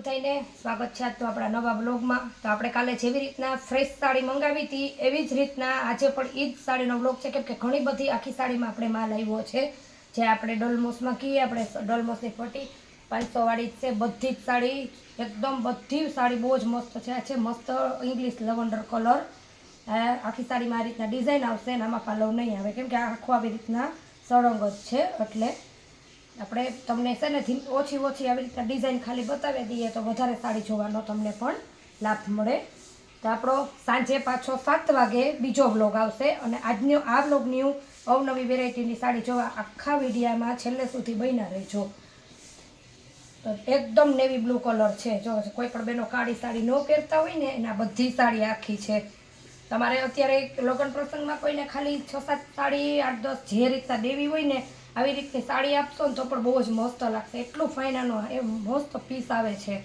બધાને સ્વાગત છે તો આપણા નવા બ્લોગમાં. તો આપણે કાલે જેવી રીતના ફ્રેશ સાડી મંગાવી હતી, એવી જ રીતના આજે પણ એ જ સાડીનો બ્લોગ છે. કેમ કે ઘણી બધી આખી સાડીમાં આપણે માલ આવ્યો છે. જે આપણે ડોલમોસમાં કહીએ આપણે ડોલમોસની પટ્ટી, પાંચસોવાળી જ છે, બધી જ સાડી. એકદમ બધી સાડી બહુ જ મસ્ત છે. આ છે મસ્ત ઇંગ્લિશ લવંડર કલર આખી સાડીમાં આ રીતના ડિઝાઇન આવશે અને આમાં પાલવ નહીં આવે. કેમ કે આખો આવી રીતના સળંગ જ છે, એટલે આપણે તમને છે ને ઓછી ઓછી આવી રીતના ડિઝાઇન ખાલી બતાવી દઈએ તો વધારે સાડી જોવાનો તમને પણ લાભ મળે. તો આપણો સાંજે પાછો સાત વાગે બીજો વ્લોગ આવશે અને આજનો આ વ્લોગની અવનવી વેરાયટીની સાડી જોવા આખા વિડીયામાં છેલ્લે સુધી બન્યા રહેજો. તો એકદમ નેવી બ્લુ કલર છે. જો કોઈ પણ બેનો કાળી સાડી ન પહેરતા હોય ને એના બધી સાડી આખી છે. તમારે અત્યારે લગ્ન પ્રસંગમાં કોઈને ખાલી છ સાત સાડી આઠ દસ જે રીતના દેવી હોય ને આવી રીતે સાડી આપશો ને તો પણ બહુ જ મસ્ત લાગશે. એટલું ફાઇન આનો એ મસ્ત પીસ આવે છે.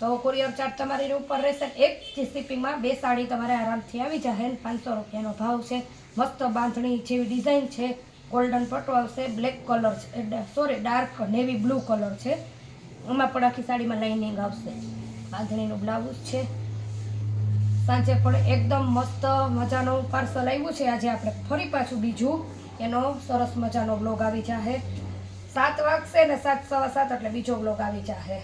તો કુરિયર ચાર્જ તમારી ઉપર રહેશે. એક જ બે સાડી તમારે આરામથી આવી જશે પાંચસો રૂપિયાનો ભાવ છે. મસ્ત બાંધણી જેવી ડિઝાઇન છે. ગોલ્ડન પટ્ટો આવશે બ્લેક કલર છે sorry dark navy blue colour છે. એમાં પણ આખી સાડીમાં લાઇનિંગ આવશે. બાંધણીનું બ્લાઉઝ છે. સાંજે પણ એકદમ મસ્ત મજાનું પાર્સલ આવ્યું છે. આજે આપણે ફરી પાછું બીજું એનો સરસ મજાનો બ્લોગ આવી જાહે. સાત વાગશે ને સાત, સવા સાત એટલે બીજો બ્લોગ આવી જાહે.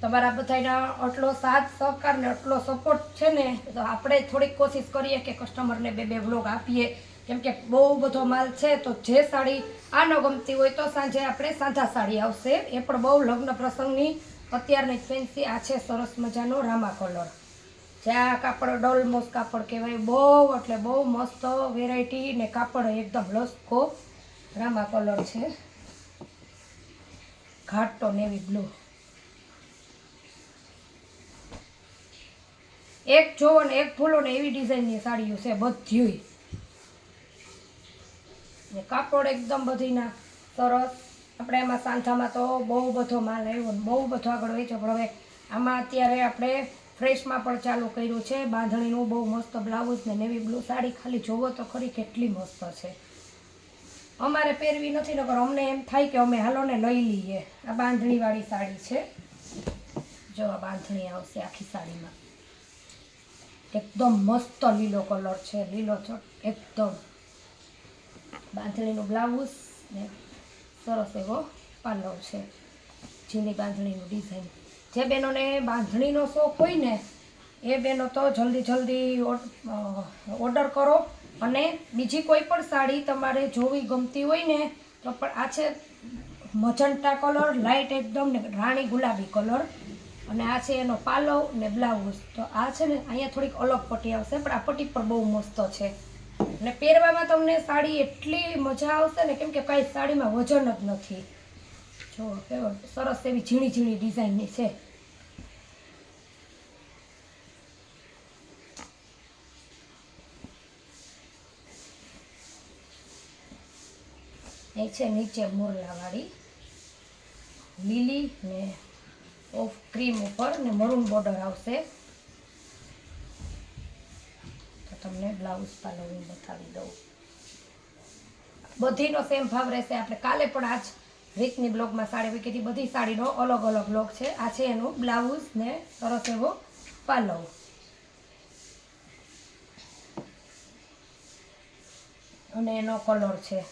તમારા બધાના આટલો સાથ સહકાર ને આટલો સપોર્ટ છે ને, તો આપણે થોડીક કોશિશ કરીએ કે કસ્ટમરને બે બે બ્લોગ આપીએ. કેમ કે બહુ બધો માલ છે, તો જે સાડી આ ન ગમતી હોય તો સાંજે આપણે સાંધા સાડી આવશે. એ પણ બહુ લગ્ન પ્રસંગની અત્યારની ફેન્સી આ છે સરસ મજાનો રામા કલર જે આ કાપડ ડોલમોસ કાપડ કહેવાય, બહુ એટલે બહુ મસ્ત વેરાયટી ને કાપડ એકદમ લસકો, રામા કલર છે. ઘાટો નેવી બ્લુ એક જોવો ને એક ફૂલો ને એવી ડિઝાઇનની સાડીઓ છે બધી. ને કાપડ એકદમ બધીના સરસ. આપણે એમાં સાંથામાં તો બહુ બધો માલ આવ્યો ને બહુ બધો આગળ વેચો, પણ હવે આમાં અત્યારે આપણે ફ્રેશમાં પણ ચાલુ કર્યું છે. બાંધણીનું બહુ મસ્ત બ્લાઉઝ ને નેવી બ્લુ સાડી. ખાલી જોવો તો ખરી કેટલી મસ્ત છે. અમારે પહેરવી નથી, નકર અમને એમ થાય કે અમે હાલો ને લઈ લઈએ. આ બાંધણીવાળી સાડી છે. જો આ બાંધણી આવશે આખી સાડીમાં. એકદમ મસ્ત લીલો કલર છે. લીલો ચોટ એકદમ. બાંધણીનું બ્લાઉઝ ને સરસ એવો પાલવ છે. ઝીણી બાંધણીનું ડિઝાઇન. જે બહેનોને બાંધણીનો શોખ હોય ને, એ બહેનો તો જલ્દી જલ્દી ઓર્ડર કરો. અને બીજી કોઈ પણ સાડી તમારે જોવી ગમતી હોય ને, તો પણ આ છે મજંટા કલર લાઇટ એકદમ ને રાણી ગુલાબી કલર. અને આ છે એનો પાલવ ને બ્લાઉઝ. તો આ છે ને અહીંયા થોડીક અલગ પટ્ટી આવશે, પણ આ પટ્ટી પણ બહુ મસ્ત છે. અને પહેરવામાં તમને સાડી એટલી મજા આવશે ને, કેમ કે કાંઈ સાડીમાં વજન જ નથી. જો કેવો સરસ એવી ઝીણી ઝીણી ડિઝાઇનની છે. એ છે નીચે મોરલાવાળી. લીલી ને ઓફ ક્રીમ ઉપર ને મરૂન બોર્ડર આવશે. તો તમને બ્લાઉઝ પાલવનું બતાવી દઉં. બધીનો સેમ ભાવ રહેશે. આપણે કાલે પણ આજ રીતની બ્લોગમાં સાડી મૂકી હતી બધી સાડીનો અલગ અલગ બ્લોગ છે. આ છે એનું બ્લાઉઝ ને સરસ એવો પાલવ. અને એનો કલર છે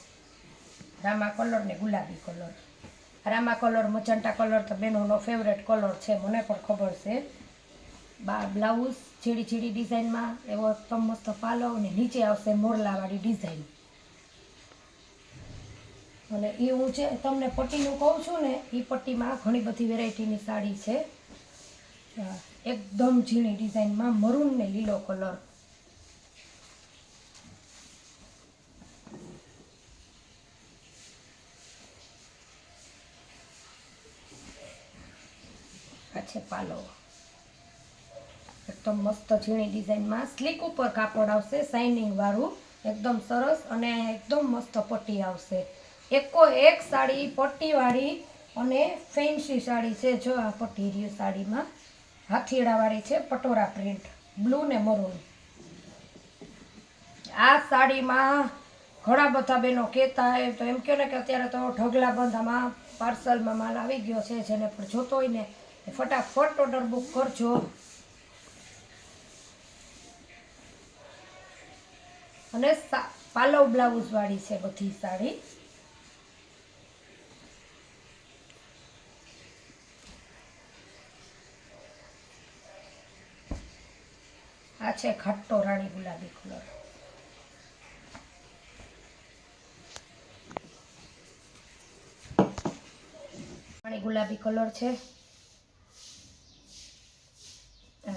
રામા કલર ને ગુલાબી કલર. રામા કલર, મજંટા કલર તો બેનોનો ફેવરેટ કલર છે, મને પણ ખબર છે. બા, બ્લાઉઝ છીડી છીડી ડિઝાઇનમાં એવો એકદમ મસ્ત પાલવ અને નીચે આવશે મોરલાવાળી ડિઝાઇન. અને એ હું જે તમને પટ્ટીનું કહું છું ને, એ પટ્ટીમાં ઘણી બધી વેરાયટીની સાડી છે. એકદમ ઝીણી ડિઝાઇનમાં મરૂન ને લીલો કલર. આ છે એકદમ મસ્ત ઝીણી ડિઝાઇનમાં. સ્લીક ઉપર કાપડ આવશે શાઇનિંગ વાળું. એકદમ સરસ અને એકદમ મસ્ત પટ્ટી આવશે. એકો એક સાડી, પટ્ટીવાળી અને ફેન્સી સાડી છે. જો આ પટ્ટી રહ્યું સાડીમાં. હાથીડાવાળી છે, પટોરા પ્રિન્ટ બ્લુ ને મરૂન આ સાડીમાં ઘણા બધા બહેનો કહેતા હોય તો એમ કહો ને કે અત્યારે તો ઢગલા બંધામાં પાર્સલમાં માલ આવી ગયો છે, જેને પણ જોતો હોય ને ફટાફટ ઓર્ડર બુક કરજો. અને પાલવ બ્લાઉઝવાળી છે બધી સાડી. આ છે ખટ્ટો રાણી ગુલાબી કલર. રાણી ગુલાબી કલર છે.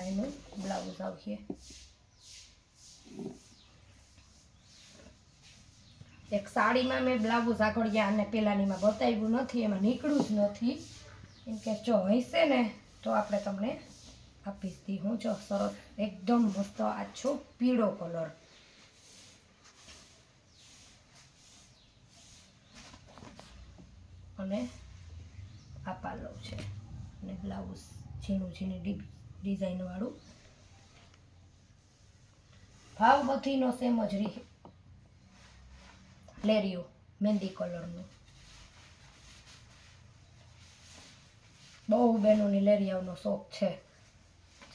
એનું બ્લાઉઝ આવશે. એક સાડીમાં મેં બ્લાઉઝ આગળ ગયા અને પેલાનીમાં બતાવ્યું નથી, એમાં નીકળ્યું જ નથી. એમ કે જો હશે ને, તો આપણે તમને આપીશ દી હું જો સરસ એકદમ મસ્ત આછો પીળો કલર અને આ પાલો છે. અને બ્લાઉઝ ઝીણું ઝીણી ડીપ ડિઝાઇનવાળું ભાવ બધીનો સેમ જ રહી. લેરિયો મહેંદી કલરનું બહુ બહેનોની લેરિયાઓનો શોખ છે.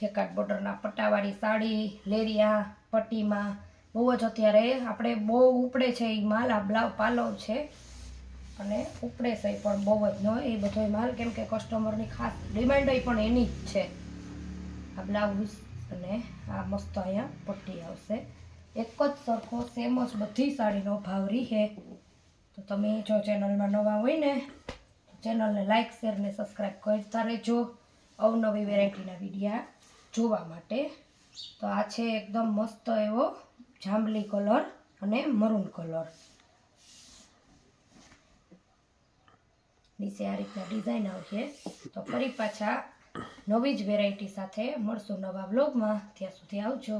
જેકાટ બોર્ડરના પટ્ટાવાળી સાડી લેરિયા પટ્ટીમાં. બહુ જ અત્યારે આપણે બહુ ઉપડે છે એ માલ, આ બ્લાઉ પાલવ છે. અને ઉપડે છે પણ બહુ જ ન એ બધો માલ. કેમ કે કસ્ટમરની ખાસ ડિમાન્ડ પણ એની જ છે. આ બ્લાઉઝ અને આ મસ્ત અહીંયા પટ્ટી આવશે. એક જ સરખો સેમ જ બધી સાડીનો ભાવ રીહે. તો તમે જો ચેનલમાં નવા હોય ને ચેનલને લાઇક શેર ને સબસ્ક્રાઈબ કરતા રહેજો. અવનવી વેરાયટીના વિડીયા જોવા માટે. તો આ છે એકદમ મસ્ત એવો જાંબલી કલર અને મરૂન કલર. નીચે આ રીતના ડિઝાઇન આવશે. તો ફરી પાછા નવી જ વેરાયટી સાથે મળશું નવા બ્લોગમાં ત્યાં સુધી આવજો.